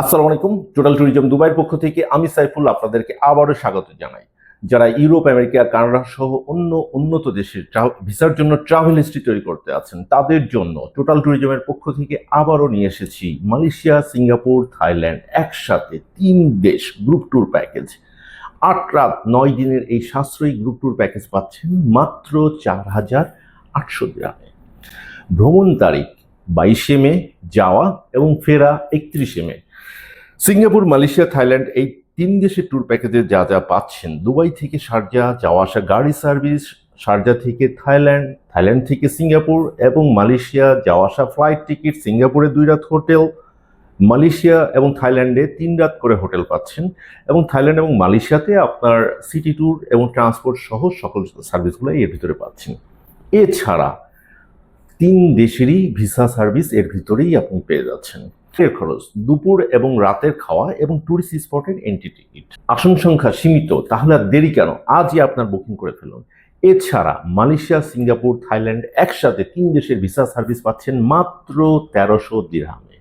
আসসালামু আলাইকুম। Total tourism দুবাইয়ের পক্ষ থেকে আমি সাইফুল আপনাদেরকে আবারও স্বাগত জানাই। যারা ইউরোপ, আমেরিকা, কানাডা সহ অন্য উন্নত দেশের ভিসার জন্য ট্রাভেল হিস্ট্রি তৈরি করতে আছেন, তাদের জন্য টোটাল ট্যুরিজমের পক্ষ থেকে আবারও নিয়ে এসেছি মালয়েশিয়া, সিঙ্গাপুর, থাইল্যান্ড একসাথে তিন দেশ গ্রুপ ট্যুর প্যাকেজ আট রাত, নয় দিনের এই সাশ্রয়ী গ্রুপ ট্যুর প্যাকেজ পাচ্ছেন মাত্র চার হাজার আটশো গ্রামে। ভ্রমণ তারিখ বাইশে মে, যাওয়া এবং ফেরা একত্রিশে মে। সিঙ্গাপুর, মালয়েশিয়া, থাইল্যান্ড এই তিন দেশের ট্যুর প্যাকেজে যা যা পাচ্ছেন। দুবাই থেকে শারজা, যাওয়া আসা গাড়ি সার্ভিস শারজা থেকে থাইল্যান্ড থাইল্যান্ড থেকে সিঙ্গাপুর এবং মালয়েশিয়া যাওয়া আসা ফ্লাইট টিকিট সিঙ্গাপুরে দুই রাত হোটেল, মালয়েশিয়া এবং থাইল্যান্ডে তিন রাত করে হোটেল পাচ্ছেন এবং থাইল্যান্ড এবং মালয়েশিয়াতে আপনার সিটি ট্যুর এবং ট্রান্সপোর্ট সহ সকল সার্ভিসগুলো এর ভিতরে পাচ্ছেন। এছাড়া তিন দেশেরই ভিসা সার্ভিস এর ভিতরেই আপনি পেয়ে যাচ্ছেন। এর খরচ, দুপুর এবং রাতের খাওয়া এবং ট্যুরিস্ট স্পটের এন্ট্রি টিকিট আসন সংখ্যা সীমিত, তাহলে আর দেরি কেন? আজই আপনার বুকিং করে ফেলুন। এছাড়া মালয়েশিয়া, সিঙ্গাপুর, থাইল্যান্ড একসাথে তিন দেশের ভিসা সার্ভিস পাচ্ছেন মাত্র তেরোশো দিরহামে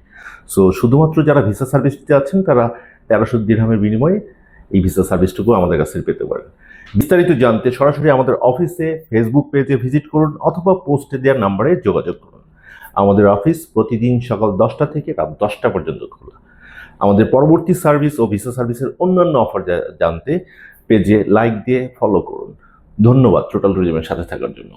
সো শুধুমাত্র যারা ভিসা সার্ভিস দিতে আছেন, তারা তেরোশো দিরহামের বিনিময়ে এই ভিসা সার্ভিসটুকু আমাদের কাছে পেতে পারেন। বিস্তারিত জানতে সরাসরি আমাদের অফিসে ফেসবুক পেজে ভিজিট করুন অথবা পোস্টে দেওয়ার নাম্বারে যোগাযোগ করুন। আমাদের অফিস প্রতিদিন সকাল দশটা থেকে রাত দশটা পর্যন্ত খোলা। আমাদের পরবর্তী সার্ভিস ও ভিসা সার্ভিসের অন্যান্য অফার জানতে পেজে লাইক দিয়ে ফলো করুন। ধন্যবাদ টোটাল ট্যুরিজমের সাথে থাকার জন্য।